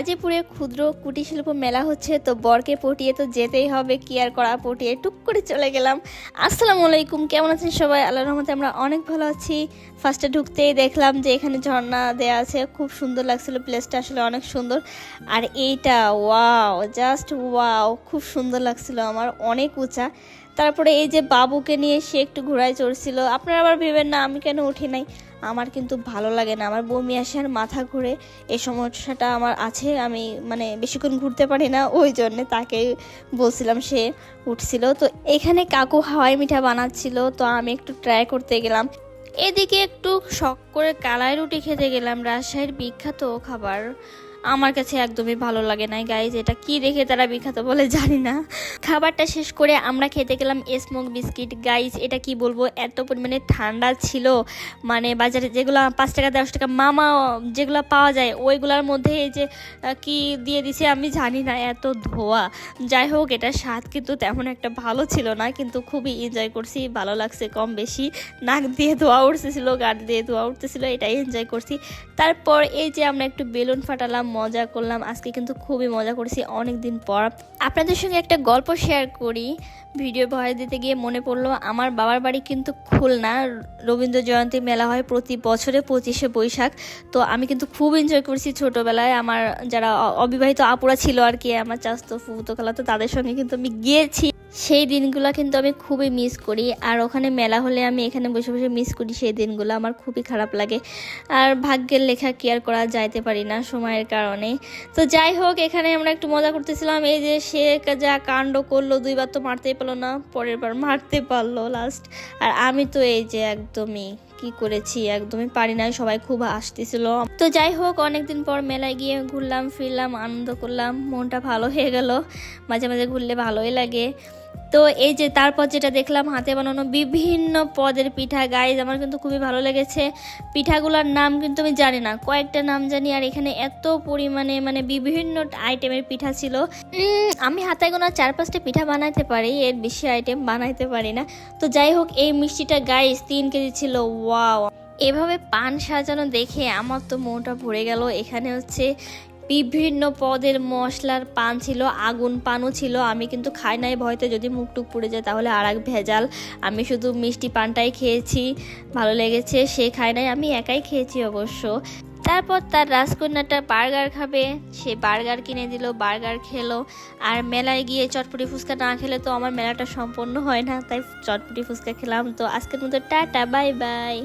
ক্ষুদ্র কুটির শিল্প মেলা হচ্ছে, তো বরকে পটিয়ে তো যেতেই হবে, কি আর করা, পটিয়ে টুক করে চলে গেলাম। আসসালামু আলাইকুম, কেমন আছেন সবাই? আল্লাহর রহমতে আমরা অনেক ভালো আছি। ফার্স্টে ঢুকতেই দেখলাম যে এখানে ঝর্ণা দেয়া আছে, খুব সুন্দর লাগছিল প্লেসটা আসলে অনেক সুন্দর। আর এইটা ওয়াও জাস্ট ওয়াও খুব সুন্দর লাগছিল আমার, অনেক উঁচা। তারপরে এই যে বাবুকে নিয়ে সে একটু ঘোড়ায় চড়ছিল। আপনারা আবার ভেবেন, না, আমি কেন উঠি নাই? আমার কিন্তু ভালো লাগে না। আমার বমি আসে আর মাথা ঘুরে। এই সমস্যাটা আমার আছে। আমি মানে বেশিক্ষণ ঘুরতে পারি না, ওই জন্যে তাকে বলছিলাম সে উঠছিল। তো এখানে কাকু হাওয়াই মিঠা বানাচ্ছিল। তো আমি একটু ট্রাই করতে গেলাম। এদিকে একটু শখ করে কালাই রুটি খেতে গেলাম। রাজশাহীর বিখ্যাত খাবার। আমার কাছে একদমই ভালো লাগে না গাইজ এটা কি দেখে তারা বিখ্যাত বলে জানি না। খাবারটা শেষ করে আমরা খেতে গেলাম স্মোক বিস্কিট গাইজ এটা কি বলব? এত পরিমাণে ঠান্ডা ছিল। মানে বাজারে যেগুলো পাঁচ টাকা, দশ টাকা, মামা, যেগুলো পাওয়া যায়, ওইগুলোর মধ্যে এই যে কি দিয়ে দিছে আমি জানি না, এত ধোয়া। যাই হোক, এটা স্বাদ কিন্তু তেমন একটা ভালো ছিল না, কিন্তু খুবই এনজয় করছি, ভালো লাগছে কম বেশি। নাক দিয়ে ধোয়া উঠতেছিল, গাট দিয়ে ধোয়া উঠতেছিল, এটাই এনজয় করছি। তারপর এই যে আমরা একটু বেলুন ফাটালাম মজা করলাম। আজকে কিন্তু খুবই মজা করছি অনেক দিন পর। আপনাদের সঙ্গে একটা গল্প শেয়ার করি। ভিডিও ভয় দিতে গিয়ে মনে পড়ল, আমার বাবার বাড়ি কিন্তু খুলনা। রবীন্দ্র জয়ন্তী মেলা হয় প্রতি বছরে পঁচিশে বৈশাখ। তো আমি কিন্তু খুব এনজয় করছি ছোটোবেলায়। আমার যারা অবিবাহিত আপুরা ছিল আর কি, আমার চাস্তো ফুতো খেলা তো তাদের সঙ্গে কিন্তু আমি গিয়েছি। সেই দিনগুলো কিন্তু আমি খুবই মিস করি। আর ওখানে মেলা হলে আমি এখানে বসে বসে মিস করি সেই দিনগুলো। আমার খুবই খারাপ লাগে। আর ভাগ্যের লেখা কেয়ার করা যাইতে পারি না সময়ের কারণে। তো যাই হোক, এখানে আমরা একটু মজা করতেছিলাম। এই যে সে যা কাণ্ড করল, দুইবার তো মারতেই পারল না, পরের বার মারতে পারল লাস্ট আর আমি তো এই যে একদমই কি করেছি, একদমই পারি না সবাই খুব আসতেছিল তো যাই হোক, অনেকদিন পর মেলায় গিয়ে ঘুরলাম, ফিরলাম, আনন্দ করলাম, মনটা ভালো হয়ে গেল। মাঝে মাঝে ঘুরলে ভালোই লাগে। তো এই যে তারপর যেটা দেখলাম, হাতে বানানো বিভিন্ন পদের পিঠা। গাইজ আমার কিন্তু খুবই ভালো লেগেছে। পিঠাগুলোর নাম কিন্তু আমি জানি না। কয়েকটা নাম জানি, আর এখানে এত পরিমাণে মানে বিভিন্ন আইটেমের পিঠা ছিল। আমি হাতায় গোনা চার পাঁচটা পিঠা বানাইতে পারি, এর বেশি আইটেম বানাইতে পারি না। তো যাই হোক, এই মিষ্টিটা গাইজ তিন কেজি ছিল। ওয়াও এভাবে পান সাজানো দেখে আমার তো মনটা ভরে গেল। এখানে হচ্ছে বিভিন্ন পদের মশলার পান ছিল, আগুন পানও ছিল। আমি কিন্তু খাই নাই ভয়তে। যদি মুখ টুক পুড়ে যায় তাহলে আর এক ভেজাল। আমি শুধু মিষ্টি পানটাই খেয়েছি, ভালো লেগেছে, সে খায় নাই, আমি একাই খেয়েছি অবশ্য। তারপর তার রাজকন্যাটা বার্গার খাবে, সে বার্গার কিনে দিল, বার্গার খেলো। আর মেলায় গিয়ে চটপটি ফুচকা না খেলে তো আমার মেলাটা সম্পন্ন হয় না, তাই চটপটি ফুচকা খেলাম। তো আজকের মতো টাটা, বাই বাই।